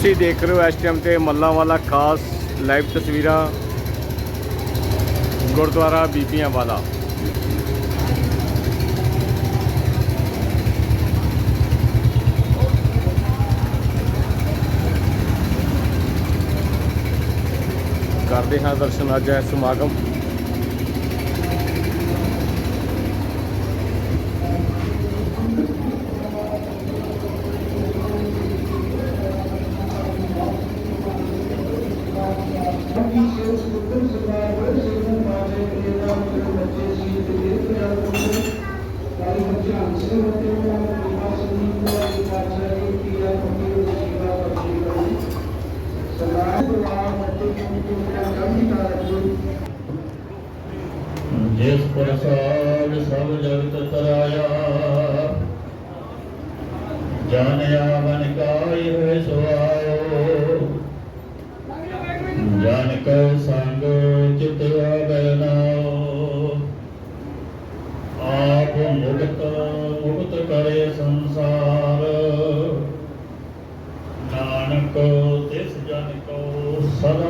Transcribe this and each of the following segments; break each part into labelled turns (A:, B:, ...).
A: ਤੁਸੀਂ ਦੇਖ ਰਹੇ ਹੋ ਇਸ ਟਾਈਮ ਤੇ ਮੱਲਾਂ ਵਾਲਾ ਖਾਸ ਲਾਈਵ ਤਸਵੀਰਾਂ ਗੁਰਦੁਆਰਾ ਬੀਬੀਆਂ ਵਾਲਾ। ਕਰਦੇ ਹਾਂ ਦਰਸ਼ਨ ਅੱਜ ਹੈ ਸਮਾਗਮ।
B: ਜਿਸ ਪ੍ਰਸਾਦ ਸਭ ਜਗਤ ਤਰਾਇਆ, ਜਾਣਿਆ ਮਨ ਕਾਇ ਹੋਇ ਸੁਆਇਓ ਜਨ ਕੋ ਸੰਗ ਚਿਤ ਆਵੈ ਨਾਉ। ਆਪ ਮੁਕਤ ਮੁਕਤ ਕਰੇ ਸੰਸਾਰ। ਨਾਨਕ ਤਿਸ ਜਨ ਕੋ ਸਦਾ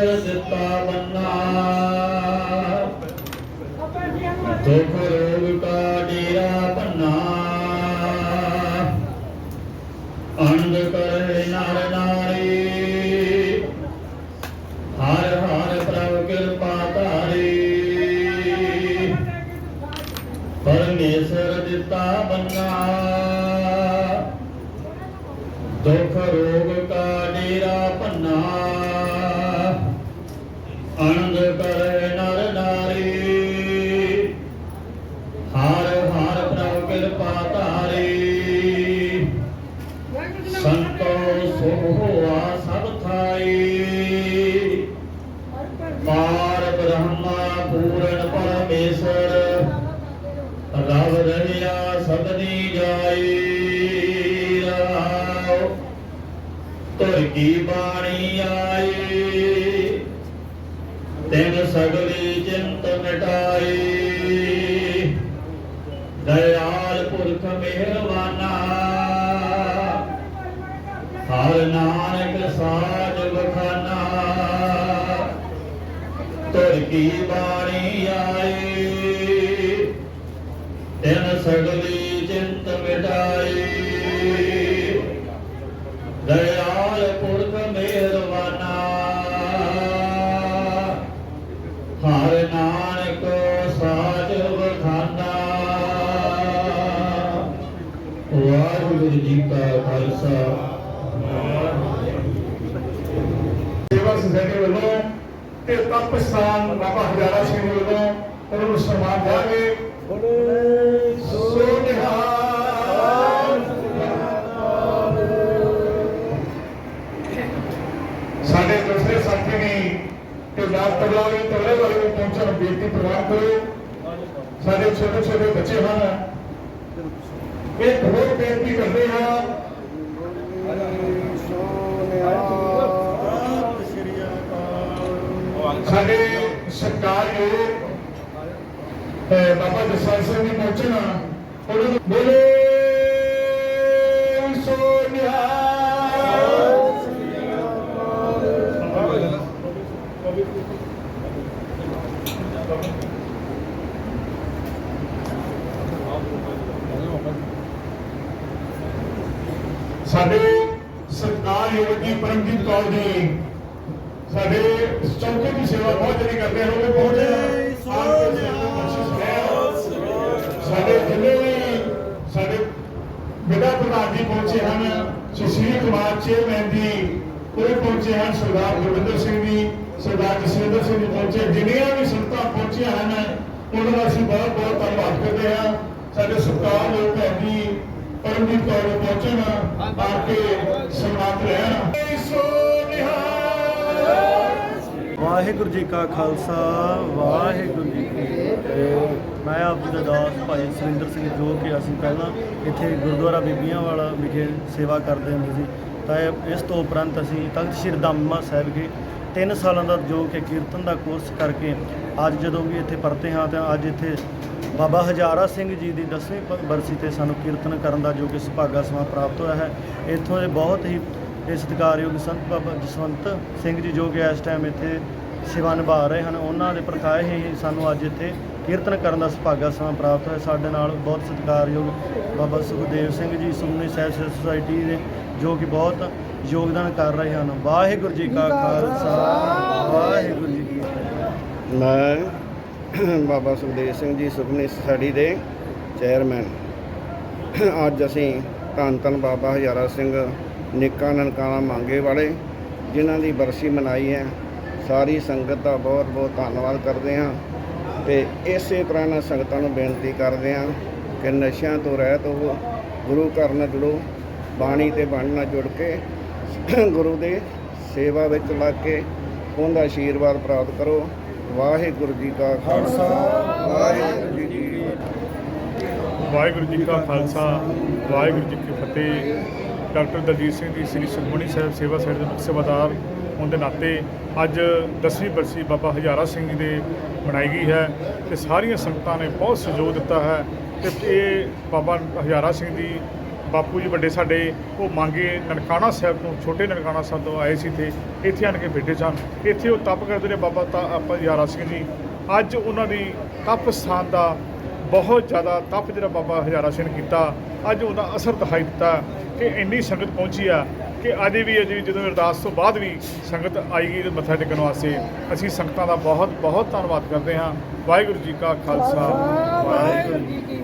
B: ਦਿੱਤਾ ਬੰਨਾ। ਦੁਖ ਪਾਰ ਬ੍ਰਹਮਾ ਪੂਰਨ ਪਰਮੇਸ਼ਰ, ਰਵ ਰਹਿਆ ਸਦਨੀ ਜਾਈ ਰਾਉ ਤੁਰ ਕੀ ਬਾਣੀ ਆਈ, ਤਿਨ ਸਗਲੀ ਚਿੰਤ ਮਿਟਾਈ। ਦਇਆਲ ਪੁਰਖ ਮਿਹਰਬਾਨਾ ਹਰ ਨਾਨਕ ਸਾਜ ਬਖਾਨਾ। ਤੁਰ ਕੀ ਬਾਣੀ ਆਈ, ਤਿਨ ਸਗਲੀ ਚਿੰਤ ਮਿਟਾਈ। ਦਇਆਲ ਪੁਰਖ ਮਿਹਰਬਾਨਾ। ਹਰ ਨਾਨਕ ਸਾਜ ਬਖਾਨਾ। ਵਾਹਿਗੁਰੂ ਜੀ ਕਾ ਖਾਲਸਾ।
C: ਸੇਵਾ ਸੁਸਾਇਟੀ ਵੱਲੋਂ ਤੇ ਤਪਸਥਾਨ ਬਾਬਾ ਹਜ਼ਾਰਾ ਸਿੰਘ ਵੱਲੋਂ ਉਹਨਾਂ ਨੂੰ ਸਨਮਾਨ ਦਿਆਂਗੇ ਸੋ ਨਿਹਾਲ। ਸਾਡੇ ਦੂਸਰੇ ਸਾਥੀ ਨੇ ਤੇ ਡਾਕਟਰ ਲਾਲੇ ਤਲੇ ਵਾਲੇ ਨੂੰ ਪਹੁੰਚਣ ਬੇਨਤੀ ਪ੍ਰਵਾਨ ਕਰੋ। ਸਾਡੇ ਛੋਟੇ ਛੋਟੇ ਬੱਚੇ ਹਨ। ਇਹ ਬਹੁਤ ਬੇਨਤੀ ਕਰਦੇ ਹਾਂ ਸਾਡੇ ਸਰਕਾਰ ਜੋ ਅਹ, ਬਾਬਾ ਜਸਵੰਤ ਸਿੰਘ ਜੀ ਪਹੁੰਚਣਾ। ਉਹਨਾਂ ਨੂੰ ਬੋਲੇ ਸੋਨਿਆ ਸਾਡੇ ਸਰਕਾਰ ਯੋਗੀ ਪਰਮਜੀਤ ਕੌਰ ਜੀ ਸਾਡੇ ਚੌਕੇ ਦੀ ਸੇਵਾ ਬਹੁਤ ਜਿਹੜੀ ਕਰਦੇ ਹਨ ਉਹ ਬਹੁਤ ਦੇ ਸਾਡੇ ਜਿੰਨੇ ਵੀ ਸਾਡੇ ਵਿਦਾ ਪ੍ਰਧਾਨ ਜੀ ਪਹੁੰਚੇ ਹਨ ਸੁਸ਼ੀਲ ਕੁਮਾਰ ਚੇਅਰਮੈਨ ਜੀ ਉਹ ਪਹੁੰਚੇ ਹਨ ਸਰਦਾਰ ਗੁਰਵਿੰਦਰ ਸਿੰਘ ਜੀ ਸਰਦਾਰ ਜਸਵਿੰਦਰ ਸਿੰਘ ਜੀ ਪਹੁੰਚੇ ਜਿੰਨੀਆਂ ਵੀ ਸੰਗਤਾਂ ਪਹੁੰਚੀਆਂ ਹਨ ਉਹਨਾਂ ਦਾ ਅਸੀਂ ਬਹੁਤ ਬਹੁਤ ਧੰਨਵਾਦ ਕਰਦੇ ਹਾਂ। ਸਾਡੇ ਸਤਿਕਾਰਯੋਗ ਭੈਣ ਜੀ ਪਰਮਜੀਤ ਕੌਰ ਨਾ ਆ ਕੇ ਸਨਮਾਨਿਤ ਰਹਿਣ।
D: ਵਾਹਿਗੁਰੂ ਜੀ ਕਾ ਖਾਲਸਾ, ਵਾਹਿਗੁਰੂ ਜੀ ਕੀ ਫਤਿਹ। ਮੈਂ ਆਪ ਜੀ ਦਾ ਦਾਸ ਭਾਈ ਸੁਰਿੰਦਰ ਸਿੰਘ, ਜੋ ਕਿ ਅਸੀਂ ਪਹਿਲਾਂ ਇੱਥੇ ਗੁਰਦੁਆਰਾ ਬੀਬੀਆਂ ਵਾਲਾ ਵਿਖੇ ਸੇਵਾ ਕਰਦੇ ਹੁੰਦੇ ਸੀ। ਤਾਂ ਇਹ- ਇਸ ਤੋਂ ਉਪਰੰਤ ਅਸੀਂ ਤਖਤ ਸ੍ਰੀ ਦਮਮਾ ਸਾਹਿਬ ਵਿਖੇ 3 ਸਾਲਾਂ ਦਾ ਜੋ ਕਿ ਕੀਰਤਨ ਦਾ ਕੋਰਸ ਕਰਕੇ ਅੱਜ ਜਦੋਂ ਵੀ ਇੱਥੇ ਪਰਤੇ ਹਾਂ ਤਾਂ ਅੱਜ ਇੱਥੇ ਬਾਬਾ ਹਜ਼ਾਰਾ ਸਿੰਘ ਜੀ ਦੀ 10ਵੀਂ ਪ- ਬਰਸੀ ਤੇ ਸਾਨੂੰ ਕੀਰਤਨ ਕਰਨ ਦਾ ਜੋ ਕਿ ਸੁਭਾਗਾ ਸਮਾਂ ਪ੍ਰਾਪਤ ਹੋਇਆ ਹੈ। ਇੱਥੋਂ ਦੇ ਬਹੁਤ ਹੀ ਇਹ ਸਤਿਕਾਰਯੋਗ ਸੰਤ ਬਾਬਾ ਜਸਵੰਤ ਸਿੰਘ ਜੀ ਜੋ ਕਿ ਇਸ ਟਾਈਮ ਇੱਥੇ ਸੇਵਾ ਨਿਭਾ ਰਹੇ ਹਨ, ਉਹਨਾਂ ਦੇ ਪ੍ਰਕਾਸ਼ ਹੀ ਸਾਨੂੰ ਅੱਜ ਇੱਥੇ ਕੀਰਤਨ ਕਰਨ ਦਾ ਸੁਭਾਗਾ ਸਮਾਂ ਪ੍ਰਾਪਤ ਹੋਇਆ। ਸਾਡੇ ਨਾਲ ਬਹੁਤ ਸਤਿਕਾਰਯੋਗ ਬਾਬਾ ਸੁਖਦੇਵ ਸਿੰਘ ਜੀ ਸੁਮਨੀ ਸਾਹਿਬ ਸੁਸਾਇਟੀ ਦੇ ਜੋ ਕਿ ਬਹੁਤ ਯੋਗਦਾਨ ਕਰ ਰਹੇ ਹਨ। ਵਾਹਿਗੁਰੂ ਜੀ ਕਾ ਖਾਲਸਾ, ਵਾਹਿਗੁਰੂ ਜੀ ਕੀ ਫਤਿਹ।
E: ਮੈਂ ਬਾਬਾ ਸੁਖਦੇਵ ਸਿੰਘ ਜੀ, ਸੁਖਮਨੀ ਸੋਸਾਇਟੀ ਦੇ ਚੇਅਰਮੈਨ ਅੱਜ ਅਸੀਂ ਧੰਨ ਧੰਨ ਬਾਬਾ ਹਜ਼ਾਰਾ ਸਿੰਘ ਨਿੱਕਾ ਨਨਕਾਣਾ ਮੰਗੇ ਵਾਲੇ, ਜਿਨ੍ਹਾਂ ਦੀ ਬਰਸੀ ਮਨਾਈ ਹੈ। ਸਾਰੀ ਸੰਗਤ ਦਾ ਬਹੁਤ ਬਹੁਤ ਧੰਨਵਾਦ ਕਰਦੇ ਹਾਂ ਤੇ ਇਸੇ ਤਰ੍ਹਾਂ ਨਾਲ ਸੰਗਤਾਂ ਨੂੰ ਬੇਨਤੀ ਕਰਦੇ ਹਾਂ ਕਿ ਨਸ਼ਿਆਂ ਤੋਂ ਰਹਿਤ ਹੋਵੋ, ਗੁਰੂ ਘਰ ਨਾਲ ਜੁੜੋ, ਬਾਣੀ ਤੇ ਬਾਣੀ ਨਾਲ ਜੁੜ ਕੇ ਗੁਰੂ ਦੇ ਸੇਵਾ ਵਿੱਚ ਲੱਗ ਕੇ ਉਹਦਾ ਆਸ਼ੀਰਵਾਦ ਪ੍ਰਾਪਤ ਕਰੋ। ਵਾਹਿਗੁਰੂ ਜੀ ਕਾ ਖਾਲਸਾ, ਵਾਹਿਗੁਰੂ ਜੀ ਕੀ
F: ਵਾਹਿਗੁਰੂ ਜੀ ਕਾ ਖਾਲਸਾ, ਵਾਹਿਗੁਰੂ ਜੀ ਕੀ ਫਤਿਹ। ਡਾਕਟਰ ਦਲਜੀਤ ਸਿੰਘ ਜੀ, ਸ੍ਰੀ ਸੁਖਮਣੀ ਸਾਹਿਬ ਸੇਵਾ ਸੈਂਟਰ ਦੇ ਮੁੱਖ ਸੇਵਾਦਾਰ ਹੋਣ ਦੇ ਨਾਤੇ ਅੱਜ 10ਵੀਂ ਬਰਸੀ ਬਾਬਾ ਹਜ਼ਾਰਾ ਸਿੰਘ ਜੀ ਦੇ ਮਨਾਈ ਗਈ ਹੈ ਤੇ ਸਾਰੀਆਂ ਸੰਗਤਾਂ ਨੇ ਬਹੁਤ ਸਹਿਯੋਗ ਦਿੱਤਾ ਹੈ ਤੇ ਇਹ ਬਾਬਾ ਹਜ਼ਾਰਾ ਸਿੰਘ ਜੀ, ਬਾਪੂ ਜੀ ਵੱਡੇ ਸਾਡੇ, ਉਹ ਮੰਗੇ ਨਨਕਾਣਾ ਸਾਹਿਬ ਤੋਂ, ਛੋਟੇ ਨਨਕਾਣਾ ਸਾਹਿਬ ਤੋਂ ਆਏ ਸੀ ਤੇ ਇੱਥੇ ਆਣ ਕੇ ਬੈਠੇ ਸਨ। ਇੱਥੇ ਉਹ ਤਪ ਕਰਦੇ ਨੇ ਬਾਬਾ ਤਾ, ਆਪਾਂ ਹਜ਼ਾਰਾ ਸਿੰਘ ਜੀ। ਅੱਜ ਉਹਨਾਂ ਦੀ ਤਪ ਸਥਾਨ ਦਾ ਬਹੁਤ ਜ਼ਿਆਦਾ ਤਪ ਜਿਹੜਾ ਬਾਬਾ ਹਜ਼ਾਰਾ ਸਿੰਘ ਨੇ ਕੀਤਾ, ਅੱਜ ਉਹਦਾ ਅਸਰ ਦਿਖਾਈ ਦਿੱਤਾ। ਕਿ ਇੰਨੀ ਸੰਗਤ ਪਹੁੰਚੀ ਆ ਕਿ ਅੱਜ ਵੀ ਅਜੇ ਵੀ ਜਦੋਂ ਅਰਦਾਸ ਤੋਂ ਬਾਅਦ ਵੀ ਸੰਗਤ ਆਏਗੀ ਤੇ ਮੱਥਾ ਟੇਕਣ ਵਾਸਤੇ ਅਸੀਂ ਸੰਗਤਾਂ ਦਾ ਬਹੁਤ ਬਹੁਤ ਧੰਨਵਾਦ ਕਰਦੇ ਹਾਂ। ਵਾਹਿਗੁਰੂ ਜੀ ਕਾ ਖਾਲਸਾ ਵਾਹਿਗੁਰੂ ਜੀ ਕੀ